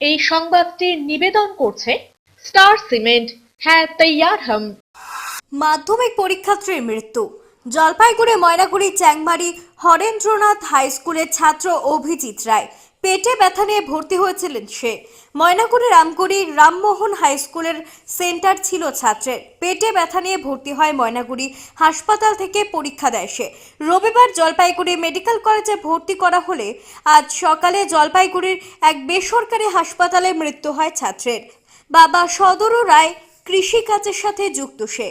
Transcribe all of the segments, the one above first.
এই সংবাদটি নিবেদন করছে স্টার সিমেন্ট হ্যাঁ তৈয়ার হাম। মাধ্যমিক পরীক্ষার্থীর মৃত্যু। জলপাইগুড়ি, ময়নাগুড়ি, চ্যাংমারি, হরেন্দ্রনাথ হাই স্কুলের ছাত্র অভিজিৎ রায়। পেটে ব্যথা নিয়ে ভর্তি হয়েছিলেন সে। ময়নাগুড়ি রামগুড়ি রামমোহন হাই স্কুলের সেন্টার ছিল ছাত্রের পেটে ব্যথা নিয়ে ভর্তি হয় ময়নাগুড়ি হাসপাতাল থেকে পরীক্ষা দেয় সে। রবিবার জলপাইগুড়ি মেডিকেল কলেজে ভর্তি করা হলে আজ সকালে জলপাইগুড়ির এক বেসরকারি হাসপাতালে মৃত্যু হয় ছাত্রের। বাবা সদরু রায় কৃষিকাজের সাথে যুক্ত সে।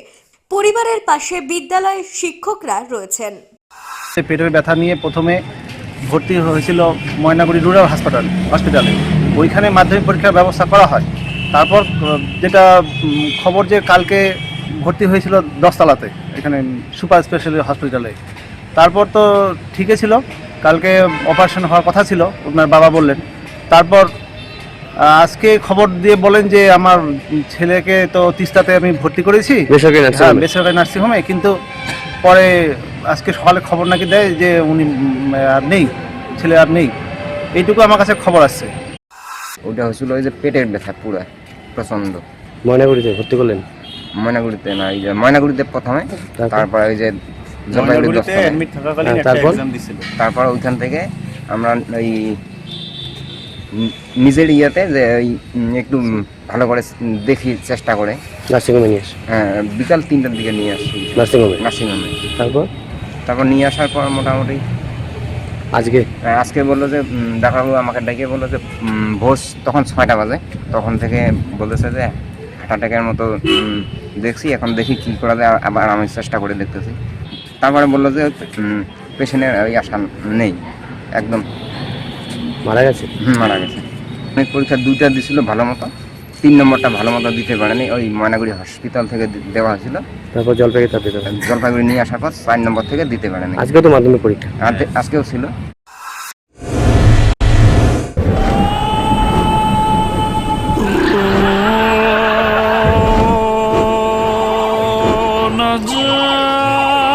পরিবারের পাশে বিদ্যালয়ের শিক্ষকরা রয়েছেন। পেটের ব্যথা নিয়ে প্রথমে ভর্তি হয়েছিল ময়নাগুড়ি রুরাল হাসপাতাল হসপিটালে ওইখানে মাধ্যমিক পরীক্ষার ব্যবস্থা করা হয়। তারপর যেটা খবর যে কালকে ভর্তি হয়েছিল দশতলাতে এখানে সুপার স্পেশালি হসপিটালে তারপর তো ঠিকই ছিল কালকে অপারেশন হওয়ার কথা ছিল ওনার বাবা বললেন। তারপর আজকে খবর দিয়ে বলেন যে আমার ছেলেকে তো তিস্তাতে আমি ভর্তি করেছি। বেসরকারি নার্সিং হ্যাঁ নার্সিংহোমে কিন্তু পরে আজকে সকালে খবর নাকি দেয় যে উনি আর নেই ছেলে আর নেই। এইটুকু আমার কাছে খবর আসছে ওটা হয়েছিল ওই যে পেটের ব্যথা পুরো প্রচণ্ড ময়নাগুড়িতে ভর্তি করলেন? ময়নাগুড়িতে না এই যে ময়নাগুড়িতে প্রথমে তারপর? ওই যে জলপাইগুড়ি হ্যাঁ, তারপর? তারপর ওইখান থেকে আমরা ওই নিজের ইয়েতে যে ওই একটু ভালো করে দেখি চেষ্টা করে। নার্সিংহোমে নিয়ে আসে। হ্যাঁ বিকাল তিনটার দিকে নিয়ে আসি। নার্সিংহোমে? নার্সিংহোমে। তারপর? তারপর নিয়ে আসার পর মোটামুটি আজকে? আজকে বলল যে ডাক্তারবাবু আমাকে ডেকে বলল যে ভোজ তখন ছয়টা বাজে। তখন থেকে বলেছে যে হার্ট অ্যাটাকের মতো দেখছি এখন দেখি কী করা যায় আবার আমি চেষ্টা করে দেখতেছি। তারপরে বলল যে পেশেন্টের ওই আশা নেই একদম। মারা গেছে? হুম, মারা গেছে। অনেক পরীক্ষা দুইটা দিছিল ভালো মতো। তিন নম্বরটা ভালো মতো দিতে পারেনি। ওই ময়নাগুড়ি হসপিটাল থেকে দি- দেওয়া হয়েছিল। তারপর জলপাইগুড়ি দিতে জলপাইগুড়ি নিয়ে আসার পর চার নম্বর থেকে দিতে পারেনি। আজকে তো মাধ্যমিক পরীক্ষা। আজকে- আজকেও ছিল। ঘর